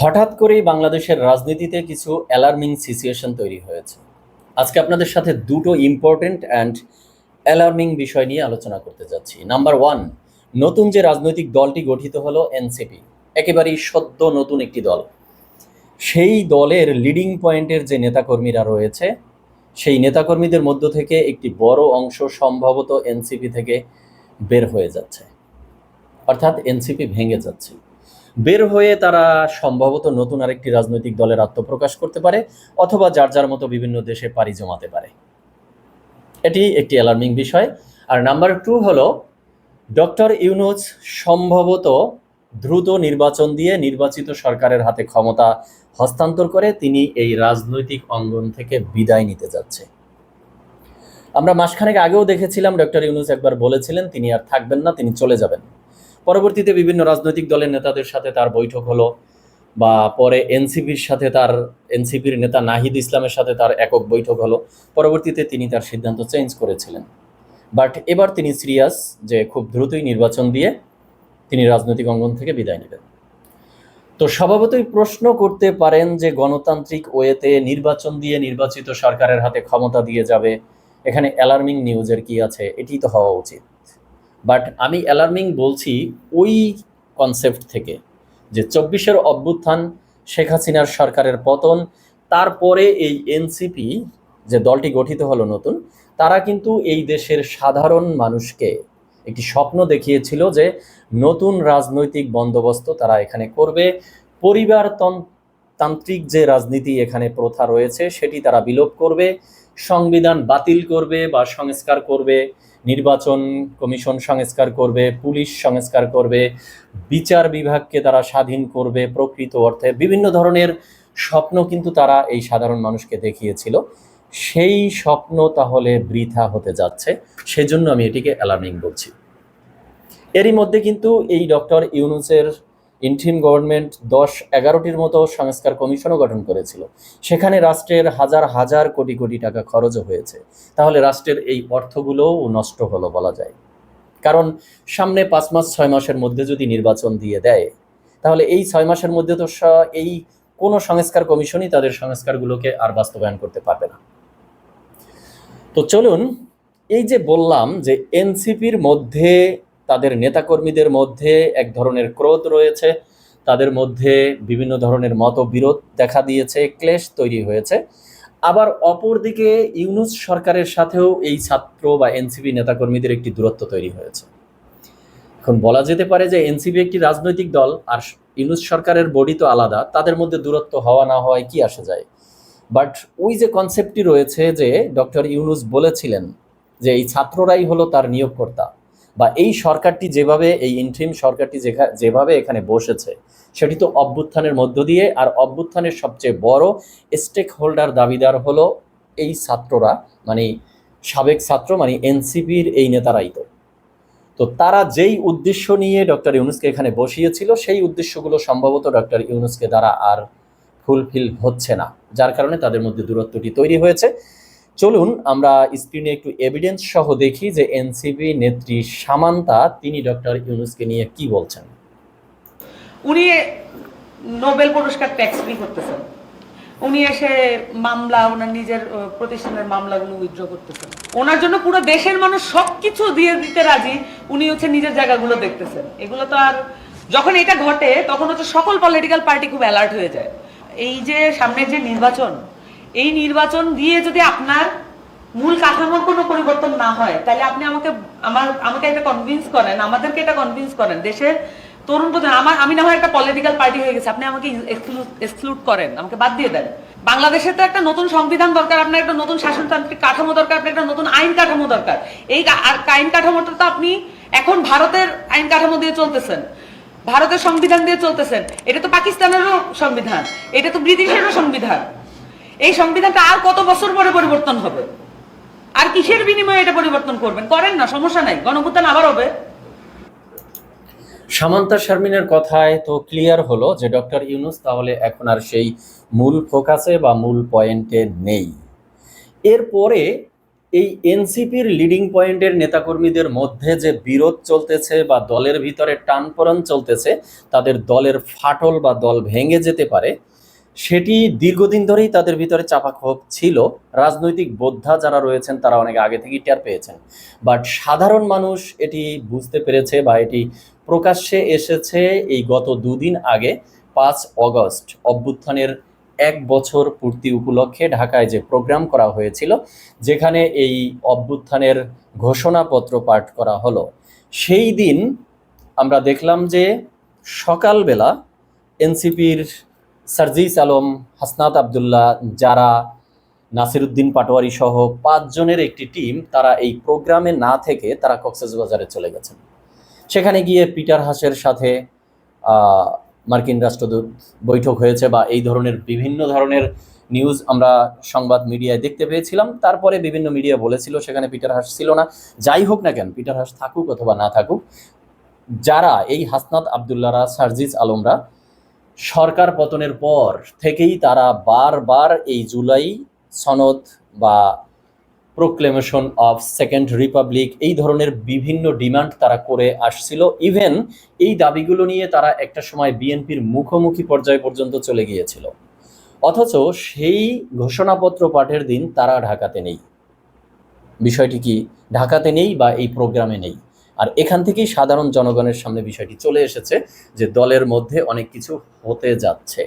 হঠাৎ করেই বাংলাদেশের রাজনীতিতে কিছু অ্যালার্মিং সিচুয়েশন তৈরি হয়েছে। আজকে আপনাদের সাথে দুটো ইম্পর্টেন্ট অ্যান্ড অ্যালার্মিং বিষয় নিয়ে আলোচনা করতে যাচ্ছি। নাম্বার ওয়ান নতুন যে রাজনৈতিক দলটি গঠিত হলো এনসিপি একেবারেই সদ্য নতুন একটি দল। সেই দলের লিডিং পয়েন্টের যে নেতাকর্মীরা রয়েছে, সেই নেতাকর্মীদের মধ্য থেকে একটি বড় অংশ সম্ভবত এনসিপি থেকে বের হয়ে যাচ্ছে। অর্থাৎ এনসিপি ভেঙে যাচ্ছে। বের হয়ে তারা সম্ভবত নতুন আরেকটি রাজনৈতিক দলের আত্মপ্রকাশ করতে পারে, অথবা যার যার মতো বিভিন্ন দেশে পাড়ি জমাতে পারে। এটি একটি অ্যালার্মিং বিষয়। আর নাম্বার টু হলো ডক্টর ইউনুস সম্ভবত দ্রুত নির্বাচন দিয়ে নির্বাচিত সরকারের হাতে ক্ষমতা হস্তান্তর করে তিনি এই রাজনৈতিক অঙ্গন থেকে বিদায় নিতে যাচ্ছে। আমরা মাসখানেক আগেও দেখেছিলাম ডক্টর ইউনুস একবার বলেছিলেন, তিনি আর থাকবেন না, তিনি চলে যাবেন। পরবর্তীতে বিভিন্ন রাজনৈতিক দলের নেতাদের সাথে তার বৈঠক হলো, বা পরে এনসিপির সাথে তার, এনসিপির নেতা নাহিদ ইসলামের সাথে তার একক বৈঠক হলো, পরবর্তীতে তিনি তার সিদ্ধান্ত চেঞ্জ করেছিলেন। বাট এবার তিনি সিরিয়াস যে খুব দ্রুতই নির্বাচন দিয়ে তিনি রাজনৈতিক অঙ্গন থেকে বিদায় নেবেন। তো স্বভাবতই প্রশ্ন করতে পারেন যে গণতান্ত্রিক ওয়েতে নির্বাচন দিয়ে নির্বাচিত সরকারের হাতে ক্ষমতা দিয়ে যাবে, এখানে অ্যালার্মিং নিউজের কি আছে, এটি তো হওয়া উচিত। বাট আমি অ্যালার্মিং বলছি ওই কনসেপ্ট থেকে যে চব্বিশের অভ্যুত্থান শেখ হাসিনার সরকারের পতন, তারপরে এই এনসিপি যে দলটি গঠিত হলো নতুন, তারা কিন্তু এই দেশের সাধারণ মানুষকে একটি স্বপ্ন দেখিয়েছিল যে নতুন রাজনৈতিক বন্দোবস্ত তারা এখানে করবে। পরিবার তান্ত্রিক যে রাজনীতি এখানে প্রথা রয়েছে, সেটি তারা বিলোপ করবে। সংবিধান বাতিল করবে বা সংস্কার করবে, নির্বাচন কমিশন সংস্কার করবে, পুলিশ সংস্কার করবে, বিচার বিভাগকে তারা স্বাধীন করবে প্রকৃত অর্থে। বিভিন্ন ধরনের স্বপ্ন কিন্তু তারা এই সাধারণ মানুষকে দেখিয়েছিল। সেই স্বপ্ন তাহলে বৃথা হতে যাচ্ছে। সেজন্য আমি এটিকে অ্যালার্মিং বলছি। এরই মধ্যে কিন্তু এই ডক্টর ইউনুসের ইন্টিম গভর্নমেন্ট দশ এগারোটির মতো সংস্কার কমিশনও গঠন করেছিল। সেখানে রাষ্ট্রের হাজার হাজার কোটি কোটি টাকা খরচও হয়েছে। তাহলে রাষ্ট্রের এই অর্থগুলোও নষ্ট হলো বলা যায়। কারণ সামনে পাঁচ মাস, ছয় মাসের মধ্যে যদি নির্বাচন দিয়ে দেয়, তাহলে এই ছয় মাসের মধ্যে তো এই কোনো সংস্কার কমিশনই তাদের সংস্কারগুলোকে আর বাস্তবায়ন করতে পারবে না। তো চলুন, এই যে বললাম যে এনসিপির মধ্যে তাদের নেতাকর্মীদের মধ্যে এক ধরনের ক্রোধ রয়েছে, তাদের মধ্যে বিভিন্ন ধরনের মতবিরোধ দেখা দিয়েছে, ক্লেশ তৈরি হয়েছে। আবার অপরদিকে ইউনুস সরকারের সাথেও এই ছাত্র বা এনসিপি নেতাকর্মীদের একটি দূরত্ব তৈরি হয়েছে। এখন বলা যেতে পারে যে এনসিপি একটি রাজনৈতিক দল, আর ইউনুস সরকারের বডি তো আলাদা, তাদের মধ্যে দূরত্ব হওয়া না হওয়ায় কি আসে যায়? বাট ওই যে কনসেপ্টটি রয়েছে যে ডক্টর ইউনুস বলেছিলেন যে এই ছাত্ররাই হলো তার নিয়োগকর্তা বা এই সরকারটি যেভাবে, এই ইন্ট্রিম সরকারটি যেভাবে এখানে বসেছে, সেটি তো অভ্যুত্থানের মধ্য দিয়ে, আর অভ্যুত্থানের সবচেয়ে বড় স্টেক হোল্ডার দাবিদার হলো এই ছাত্ররা মানে সাবেক ছাত্র মানে এনসিপির এই নেতারাই তো। তো তারা যেই উদ্দেশ্য নিয়ে ডক্টর ইউনুসকে এখানে বসিয়েছিল, সেই উদ্দেশ্যগুলো সম্ভবত ডক্টর ইউনুসকে দ্বারা আর ফুলফিল হচ্ছে না, যার কারণে তাদের মধ্যে দূরত্বটি তৈরি হয়েছে। চলুন আমরা স্ক্রিনে একটু এভিডেন্স সহ দেখি যে এনসিপি নেত্রী সামান্তা, তিনি ডক্টর ইউনুসকে নিয়ে কি বলছেন? উনি নোবেল পুরস্কার ট্যাক্স ফ্রি করতেছেন। উনি এসে মামলা ওনার নিজের প্রতিষ্ঠানের মামলাগুলো উইথড্র করতেছেন। ওনার জন্য পুরো দেশের মানুষ সবকিছু দিয়ে দিতে রাজি, উনি হচ্ছে নিজের জায়গাগুলো দেখতেছেন। এগুলো তো আর যখন এটা ঘটে, তখন হচ্ছে সকল পলিটিক্যাল পার্টি খুব অ্যালার্ট হয়ে যায়। এই যে সামনের যে নির্বাচন এই নির্বাচন দিয়ে যদি আপনার মূল কাঠামোর কোনো পরিবর্তন না হয়, তাহলে আপনি আমাকে, আমার, আমাকে এটা কনভিন্স করেন, আমাদেরকে এটা কনভিন্স করেন। দেশের তরুণ প্রজন্ম, আমার, আমি না হয় একটা পলিটিক্যাল পার্টি হয়ে গেছে, আপনি আমাকে এক্সক্লুড করেন, আমাকে বাদ দিয়ে দেন। বাংলাদেশে তো একটা নতুন সংবিধান দরকার, আপনার একটা নতুন শাসনতান্ত্রিক কাঠামো দরকার, আপনার একটা নতুন আইন কাঠামো দরকার। এই আর আইন কাঠামোটা তো আপনি এখন ভারতের আইন কাঠামো দিয়ে চলতেছেন, ভারতের সংবিধান দিয়ে চলতেছেন। এটা তো পাকিস্তানেরও সংবিধান, এটা তো ব্রিটিশেরও সংবিধান। এই সংবিধানটা আর কত বছর পরে পরিবর্তন হবে? আর কিসের বিনিময়ে এটা পরিবর্তন করবেন? করেন না, সমস্যা নাই। গণভুত্থান আবার হবে। সামান্তা শারমিনের কথায় তো ক্লিয়ার হলো যে ডক্টর ইউনুস তাহলে এখন আর সেই মূল ফোকাসে বা মূল পয়েন্টে নেই। এরপরে এই এনসিপির লিডিং পয়েন্টের নেতাকর্মীদের মধ্যে যে বিরোধ চলতেছে বা দলের ভিতরে টানপোড়েন চলতেছে, তাদের দলের ফাটল বা দল ভেঙে যেতে পারে সেটি দীর্ঘদিন ধরেই তাদের ভিতরে চাপা ক্ষোভ ছিল। রাজনৈতিক বোদ্ধা যারা রয়েছেন, তারা অনেক আগে থেকেই টের পেয়েছেন। বাট সাধারণ মানুষ এটি বুঝতে পেরেছে বা এটি প্রকাশ্যে এসেছে এই গত দুদিন আগে, পাঁচ অগস্ট। অভ্যুত্থানের এক বছর পূর্তি উপলক্ষে ঢাকায় যে প্রোগ্রাম করা হয়েছিল, যেখানে এই অভ্যুত্থানের ঘোষণাপত্র পাঠ করা হলো। সেই দিন আমরা দেখলাম যে সকালবেলা এনসিপির সার্জিস আলম হাসনাত আবদুল্লাহ, যারা নাসিরুদ্দিন পাটোয়ারি সহ পাঁচজনের একটি টিম, তারা এই প্রোগ্রামে না থেকে তারা কক্সবাজারে চলে গেছেন। সেখানে গিয়ে পিটার হাসের সাথে মার্কিন রাষ্ট্রদূত বৈঠক হয়েছে বা এই ধরনের বিভিন্ন ধরনের নিউজ আমরা সংবাদ মিডিয়ায় দেখতে পেয়েছিলাম। তারপরে বিভিন্ন মিডিয়া বলেছিল, সেখানে পিটার হাস ছিল না। যাই হোক না কেন, পিটার হাস থাকুক অথবা না থাকুক, যারা এই হাসনাত আবদুল্লাহরা, সার্জিস আলমরা সরকার পতনের পর থেকেই তারা বারবার এই জুলাই সনদ বা প্রোক্লেমেশন অফ সেকেন্ড রিপাবলিক এই ধরনের বিভিন্ন ডিমান্ড তারা করে আসছিল। ইভেন এই দাবিগুলো নিয়ে তারা একটা সময় বিএনপির মুখোমুখি পর্যায় পর্যন্ত চলে গিয়েছিল। অথচ সেই ঘোষণাপত্র পাঠের দিন তারা ঢাকাতে নেই। বিষয়টি কি ঢাকাতে নেই বা এই প্রোগ্রামে নেই? আর এখান থেকেই সাধারণ জনগণের সামনে বিষয়টি চলে এসেছে যে দলের মধ্যে অনেক কিছু হতে যাচ্ছে।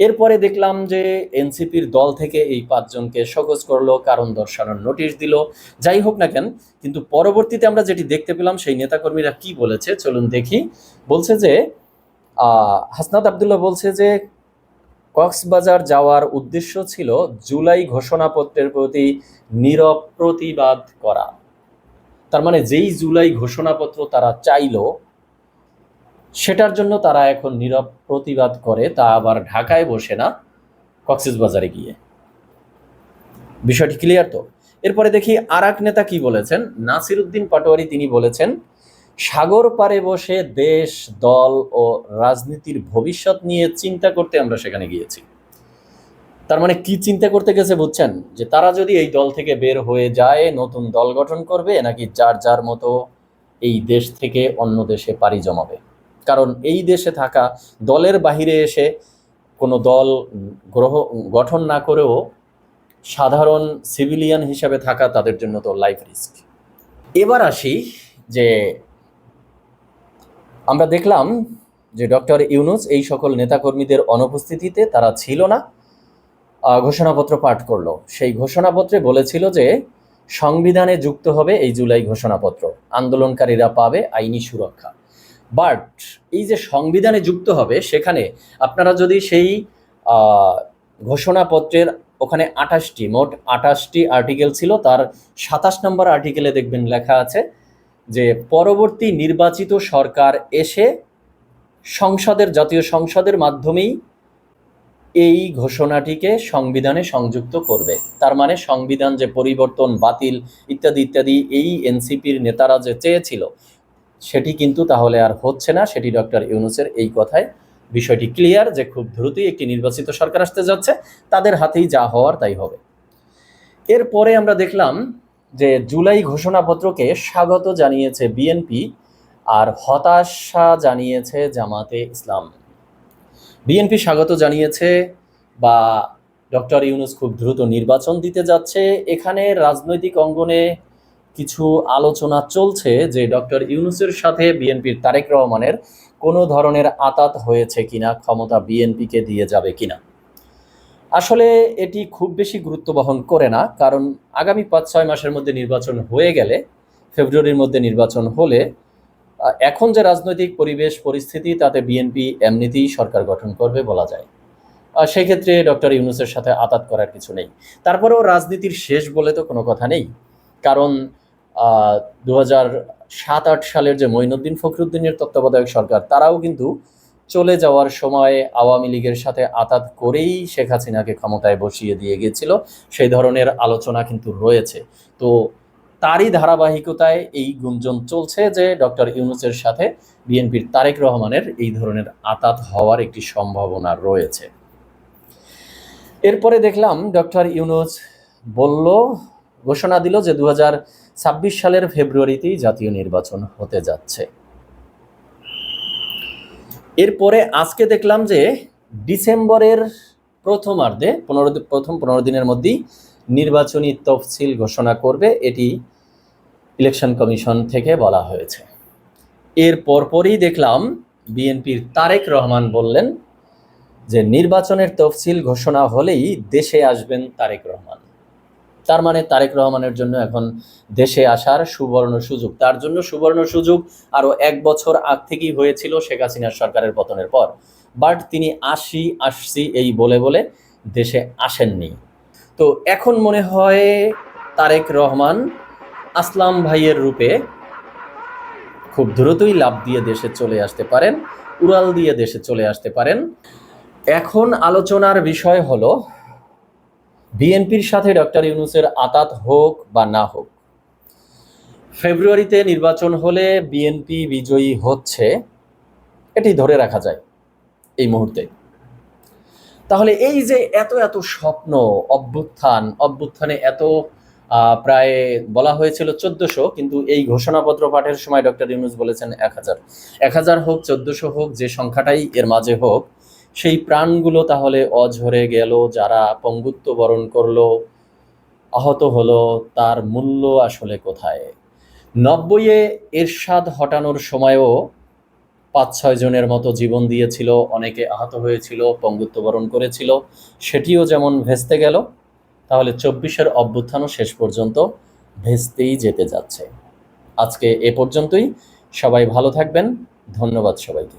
এরপরে দেখলাম যে এনসিপির দল থেকে এই পাঁচজনকে সকোজ করল, কারণ দর্শানোর নোটিশ দিল। যাই হোক না কেন, কিন্তু পরবর্তীতে আমরা যেটি দেখতে পেলাম, সেই নেতাকর্মীরা কি বলেছে চলুন দেখি। বলছে যে হাসনাত আবদুল্লাহ বলছে যে, কক্সবাজার যাওয়ার উদ্দেশ্য ছিল জুলাই ঘোষণাপত্রের প্রতি নীরব প্রতিবাদ করা। তার মানে যেই জুলাই ঘোষণাপত্র তারা চাইলো, সেটার জন্য তারা এখন নীরব প্রতিবাদ করে, তা আবার ঢাকায় বসে না কক্সবাজারে গিয়ে। বিষয়টি ক্লিয়ার তো? এরপরে দেখি আর নেতা কি বলেছেন? নাসির উদ্দিন পাটোয়ারি তিনি বলেছেন, সাগর পারে বসে দেশ, দল ও রাজনীতির ভবিষ্যৎ নিয়ে চিন্তা করতে আমরা সেখানে গিয়েছি। তার মানে কি চিন্তা করতে গেছে বুঝছেন? যে তারা যদি এই দল থেকে বের হয়ে যায়, নতুন দল গঠন করবে, নাকি যার যার মতো এই দেশ থেকে অন্য দেশে পাড়ি জমাবে? কারণ এই দেশে থাকা দলের বাহিরে এসে কোনো দল গ্রহ, গঠন না করেও সাধারণ সিভিলিয়ান হিসাবে থাকা তাদের জন্য তো লাইফ রিস্ক। এবার আসি যে আমরা দেখলাম যে ডক্টর ইউনুস এই সকল নেতাকর্মীদের অনুপস্থিতিতে তারা ছিল না। ঘোষণাপত্র পাঠ করল। সেই ঘোষণাপত্রে বলেছিল যে সংবিধানে যুক্ত হবে এই জুলাই ঘোষণাপত্র। আন্দোলনকারীরা পাবে আইনি সুরক্ষা। বাট এই যে সংবিধানে যুক্ত হবে, সেখানে আপনারা যদি সেই ঘোষণাপত্রের ওখানে আঠাশটি, মোট আঠাশটি আর্টিকেল ছিল, তার সাতাশ নম্বর আর্টিকেলে দেখবেন লেখা আছে যে, পরবর্তী নির্বাচিত সরকার এসে সংসদের, জাতীয় সংসদের মাধ্যমেই এই ঘোষণাটিকে সংবিধানে সংযুক্ত করবে। তার মানে সংবিধান যে পরিবর্তন, বাতিল ইত্যাদি ইত্যাদি এই এনসিপির নেতারা যে চেয়েছিল, সেটি কিন্তু তাহলে আর হচ্ছে না। সেটি ডক্টর ইউনুসের এই কথায় বিষয়টি ক্লিয়ার যে খুব দ্রুতই একটি নির্বাচিত সরকার আসতে যাচ্ছে, তাদের হাতেই যা হওয়ার তাই হবে। এরপরে আমরা দেখলাম যে জুলাই ঘোষণাপত্রকে স্বাগত জানিয়েছে বিএনপি আর হতাশা জানিয়েছে জামাতে ইসলাম। বিএনপি স্বাগত জানিয়েছে বা ডক্টর ইউনুস খুব দ্রুত নির্বাচন দিতে যাচ্ছে। এখানে রাজনৈতিক অঙ্গনে কিছু আলোচনা চলছে যে ডক্টর ইউনুসের সাথে বিএনপির তারেক রহমানের কোনো ধরনের আতাত হয়েছে কিনা, ক্ষমতা বিএনপিকে দিয়ে যাবে কিনা। আসলে এটি খুব বেশি গুরুত্ব বহন করে না, কারণ আগামী পাঁচ ছয় মাসের মধ্যে নির্বাচন হয়ে গেলে, ফেব্রুয়ারির মধ্যে নির্বাচন হলে এখন যে রাজনৈতিক পরিবেশ, পরিস্থিতি, তাতে বিএনপি এমনিতেই সরকার গঠন করবে বলা যায়। সেক্ষেত্রে ডক্টর ইউনুসের সাথে আতাত করার কিছু নেই। তারপরেও রাজনীতির শেষ বলে তো কোনো কথা নেই। কারণ দু সাত আট সালের যে মঈনুদ্দিন ফখরুদ্দিনের তত্ত্বাবধায়ক সরকার, তারাও কিন্তু চলে যাওয়ার সময় আওয়ামী লীগের সাথে আতাত করেই শেখ হাসিনাকে ক্ষমতায় বসিয়ে দিয়ে গেছিল। সেই ধরনের আলোচনা কিন্তু রয়েছে। তো তারই ধারাবাহিকতায় এই গুঞ্জন চলছে যে ডক্টর ইউনুসের সাথে বিএনপির তারেক রহমানের এই ধরনের আতাত হওয়ার একটি সম্ভাবনা রয়েছে। এরপরে দেখলাম ডক্টর ইউনুস বলল, ঘোষণা দিল যে দু হাজার ছাব্বিশ সালের ফেব্রুয়ারিতেই জাতীয় নির্বাচন হতে যাচ্ছে। এরপরে আজকে দেখলাম যে ডিসেম্বরের প্রথমার্ধে, পনেরো, প্রথম পনেরো দিনের মধ্যেই নির্বাচনী তফসিল ঘোষণা করবে। এটি ইলেকশন কমিশন থেকে বলা হয়েছে। এর পরপরই দেখলাম বিএনপির তারেক রহমান বললেন যে, নির্বাচনের তফসিল ঘোষণা হলেই দেশে আসবেন তারেক রহমান। তার মানে তারেক রহমানের জন্য এখন দেশে আসার সুবর্ণ সুযোগ। তার জন্য সুবর্ণ সুযোগ আরও এক বছর আগ থেকেই হয়েছিল শেখ হাসিনার সরকারের পতনের পর। বাট তিনি আসি, আসছি এই বলে বলে দেশে আসেননি। তো এখন মনে হয় তারেক রহমান আসলাম ভাইয়ের রূপে। খুব দ্রুতই লাভ দিয়ে দেশে চলে আসতে পারেন, উড়াল দিয়ে দেশে চলে আসতে পারেন। এখন আলোচনার বিষয় হলো, বিএনপির সাথে ডক্টর ইউনুসের আতাত হোক বা না হোক, ফেব্রুয়ারিতে নির্বাচন হলে বিএনপি বিজয়ী হচ্ছে, এটি ধরে রাখা যায় এই মুহূর্তে। তাহলে এই যে এত এত স্বপ্ন, অভ্যুত্থান, অভ্যুত্থানে এত প্রায় বলা হয়েছিল চোদ্দশো, কিন্তু এই ঘোষণাপত্র পাঠের সময় ডক্টর ইউনুস বলেছেন এক হাজার এক হাজার হোক, চোদ্দশো হোক, যে সংখ্যাটাই এর মাঝে হোক, সেই প্রাণগুলো তাহলে অঝরে গেল, যারা পঙ্গুত্ব বরণ করল, আহত হলো, তার মূল্য আসলে কোথায়? নব্বইয়ে এরশাদ হটানোর সময়ও পাঁচ ছয় জনের মতো জীবন দিয়েছিল, অনেকে আহত হয়েছিল, পঙ্গুত্ব বরণ করেছিল, সেটিও যেমন ভেস্তে গেল তাহলে চব্বিশের অভ্যুত্থানও শেষ পর্যন্ত ভেস্তেই যেতে যাচ্ছে। আজকে এ পর্যন্তই। সবাই ভালো থাকবেন। ধন্যবাদ সবাইকে।